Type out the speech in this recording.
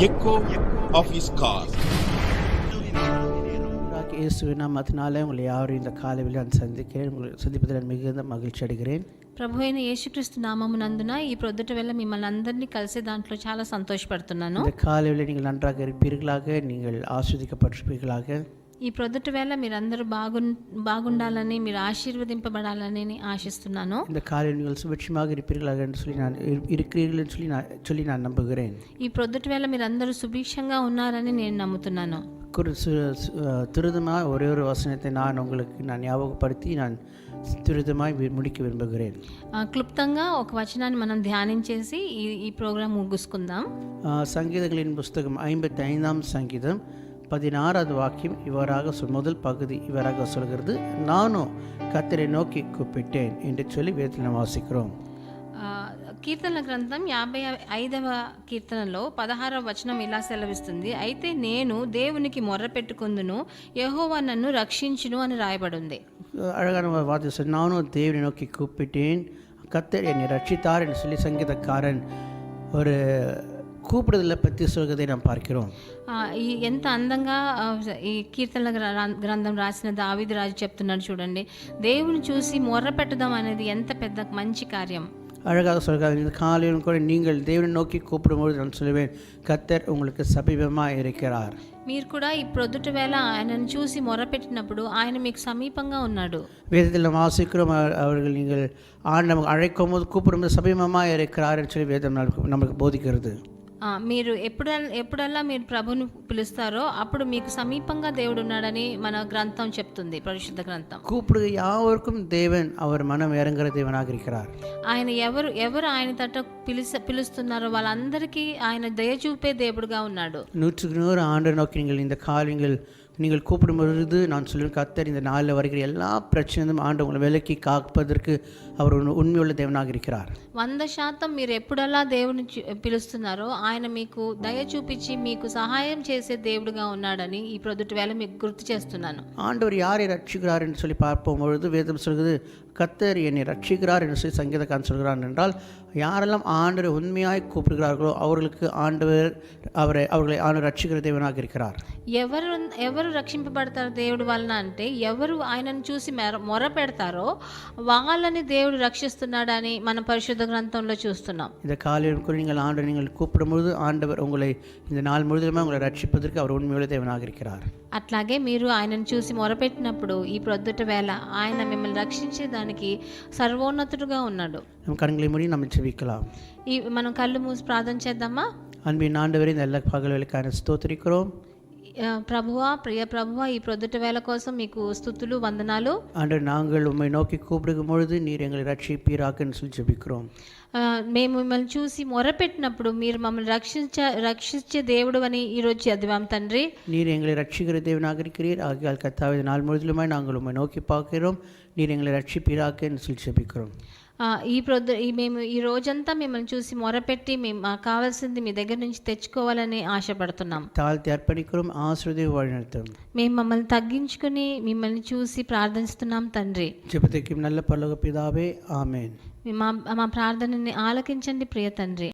echo of his call. ஆண்டவராகிய இயேசுவின் நாமத்தினாலே உங்களை யாரும் இந்த காலையில் நான் சந்திக்கிறேன் உங்களை சந்திப்பதில் நான் மிகுந்த மகிழ்ச்சி அடைகிறேன் ప్రభు అయిన యేసుక్రీస్తు నామమునందున ఈ ప్రొద్దుట వేళ మిమ్మల్ని అందరినీ కలిసే దాంట్లో చాలా సంతోషపడుతున్నాను இந்த காலையில் நீங்கள் நன்றாக இருப்பீர்களாக நீங்கள் ஆஸ்வதிக்கப்பட்டிருப்பீர்களாக ఈ ప్రొద్దుట వేళ మీరందరూ బాగు బాగుండాలని మీరు ఆశీర్వదింపబడాలని ఆశిస్తున్నాను இந்த காலையில் நீங்கள் சுபட்சமாக இருப்பீர்களாக என்று சொல்லி நான் இரு- இருக்கிறீர்கள் என்று சொல்லி நான் சொல்லி நான் நம்புகிறேன் ఈ ప్రొద్దుట వేళ మీరందరూ సుభిక్షంగా ఉన్నారని నేను నమ్ముతున్నాను குரு துரிதமாக ஒரே ஒரு வசனத்தை நான் உங்களுக்கு நான் ஞாபகப்படுத்தி நான் துரிதமாய் வி- முடிக்க விரும்புகிறேன் ఆ, క్లుప్తంగా ఒక వచనాన్ని మనం ధ్యానించేసి ఈ ఈ ప్రోగ్రాం ముగుసుకుందాం ஆ, சங்கீதங்களின் புஸ்தகம் ஐம்பத்தி ஐந்தாம் சங்கீதம் பதினாறாவது வாக்கியம் இவராக சொல் முதல் பகுதி இவராக சொல்கிறது நானும் கத்தரை நோக்கி கூப்பிட்டேன் என்று சொல்லி வேதத்தில் நாம் வாசிக்கிறோம் ఆ, కీర్తనల గ్రంథం యాభై ఐదవ కీర్తనలో పదహారవ వచనం ఇలా సెలవిస్తుంది అయితే నేను దేవునికి మొర్ర పెట్టుకుందును యహోవా నన్ను రక్షించును అని రాయబడింది அழகான ஒரு வார்த்தை சொல் நானும் தேவனை நோக்கி கூப்பிட்டேன் கத்தர் என்னை ரட்சித்தார் என்று சொல்லி சங்கீதக்காரன் ஒரு கூப்பிடுதலை பற்றி சொல்கிறதை நாம் பார்க்கிறோம் ఆ, ఈ ఎంత అందంగా ఆ, ఈ కీర్తనల గ్ర- గ్రంథం రాసిన దావిది రాజు చెప్తున్నాడు చూడండి దేవుని చూసి మొర్ర పెట్టడం అనేది ఎంత పెద్ద మంచి కార్యం அழகாக சொல்கிறார் இந்த காலையிலும் கூட நீங்கள் தேவனை நோக்கி கூப்பிடும்போது நான் சொல்லுவேன் கத்தர் உங்களுக்கு சமீபமாக இருக்கிறார் మీరు కూడా ఈ ప్రొద్దుట వేళ ఆయనను చూసి మొరపెట్టినప్పుడు ఆయన మీకు సమీపంగా ఉన్నాడు வேதத்தில் நாம் வாசிக்கிறோம் அவர்- அவர்கள் நீங்கள் ஆண்டு நமக்கு அழைக்கும் போது கூப்பிடும்போது சமீபமாக இருக்கிறார் என்று சொல்லி வேதம் நமக்கு நமக்கு போதிக்கிறது ఆ, మీరు ఎప్పుడ ఎప్పుడల్లా మీరు ప్రభుని పిలుస్తారో అప్పుడు మీకు సమీపంగా దేవుడు ఉన్నాడని మన గ్రంథం చెప్తుంది పరిశుద్ధ గ్రంథం கூப்பிடுக யாவருக்கும் தேவன் அவர் மனம் இறங்குற தேவனாக இருக்கிறார் ఆయన ఎవరు ఎవరు ఆయన తట పిలిచ పిలుస్తున్నారో వాళ్ళందరికీ ఆయన దయ చూపే దేవుడుగా ఉన్నాడు நூற்றுக்கு நூறு ஆண்டு நோக்கி நீங்கள் இந்த காரியங்கள் நீங்கள் கூப்பிடும் பொழுது நான் சொல்லுவேன் கத்தர் இந்த நாளில் வருகிற எல்லா பிரச்சனையும் ஆண்டு உங்களை விலக்கி காப்பதற்கு அவர் உண்- உண்மையுள்ள தேவனாக இருக்கிறார் వంద శాతం మీరు ఎప్పుడల్లా దేవుని చూ- పిలుస్తున్నారో ఆయన మీకు దయ చూపించి మీకు సహాయం చేసే దేవుడుగా ఉన్నాడని ఈ ప్రొద్దుటి వేళ మీకు గుర్తు చేస్తున్నాను ஆண்டவர் யாரை ரட்சிக்கிறார் என்று சொல்லி பார்ப்போம் பொழுது வேதம் சொல்கிறது கத்தர் என்னை ரட்சிக்கிறார் என்று சொல்லி சங்கீதக்காரன் சொல்கிறான் என்றால் யாரெல்லாம் ஆண்டவர் உண்மையாய் கூப்பிடுகிறார்களோ அவர்களுக்கு ஆண்டவர் அவரை அவர்களை ஆண்டவர் ரட்சிக்கிற தேவனாக இருக்கிறார் ఎవరు ఎవరు రక్షింపబడతారు దేవుడు వలన అంటే ఎవరు ఆయనను చూసి మెర మొర పెడతారో వాళ్ళని దేవుడు రక్షిస్తున్నాడని మన పరిశుద్ధ గ్రంథంలో చూస్తున్నాం இந்த காலையில் கூட நீங்கள் ஆண்டவர் நீங்கள் கூப்பிடும் பொழுது ஆண்டவர் உங்களை இந்த நாள் முழுவதுமே உங்களை ரட்சிப்பதற்கு அவர் உண்மையுள்ள தேவனாக இருக்கிறார் అట్లాగే మీరు ఆయనను చూసి మొరపెట్టినప్పుడు ఈ ప్రొద్దుట వేళ ఆయన మిమ్మల్ని రక్షించేదానికి సర్వోన్నతుడుగా ఉన్నాడు நம் கண்களை மூடி நம்ம செவிக்கலாம் ఈ మనం కళ్ళు మూసి ప్రార్థన చేద్దామా அன்பின் ஆண்டவரை இந்த எல்லா பகல்களுக்கான ஸ்தோத்திரிக்கிறோம் ఆ, ప్రభువా ప్రియ ప్రభువా ఈ ప్రొద్దుట వేళ కోసం మీకు స్థుతులు వందనాలు ஆண்டவர் நாங்கள் உம்மை நோக்கி கூப்பிடும் பொழுது நீர் எங்களை ரட்சிப்பீராக்குன்னு சொல்லி ஜெபிக்கிறோம் ఆ, మేము మిమ్మల్ని చూసి మొరపెట్టినప్పుడు మీరు మమ్మల్ని రక్షించ రక్షించే దేవుడు అని ఈరోజు చదివాం తండ్రి நீர் எங்களை ரட்சிக்கிற தேவனாக இருக்கிறீர் ஆகியால் கத்தாவது நாள் முழுவதுமாய் நாங்கள் உம்மை நோக்கி பார்க்கிறோம் நீர் எங்களை ரட்சிப்பீராக்குன்னு சொல்லி ஜெபிக்கிறோம் ఆ, ఈ ప్రొద్దు మేము ఈ రోజంతా మిమ్మల్ని చూసి మొరపెట్టి మేము మాకు కావాల్సింది మీ దగ్గర నుంచి తెచ్చుకోవాలని ఆశపడుతున్నాం. తాళర్పణికురం ఆశ్రదివాడినర్థం మేము మమ్మల్ని తగ్గించుకుని మిమ్మల్ని చూసి ప్రార్థిస్తున్నాం తండ్రి. చెబితే నల్ల పల్లగ పిదావే ఆమె మా ప్రార్థనని ఆలకించండి ప్రియ తండ్రి.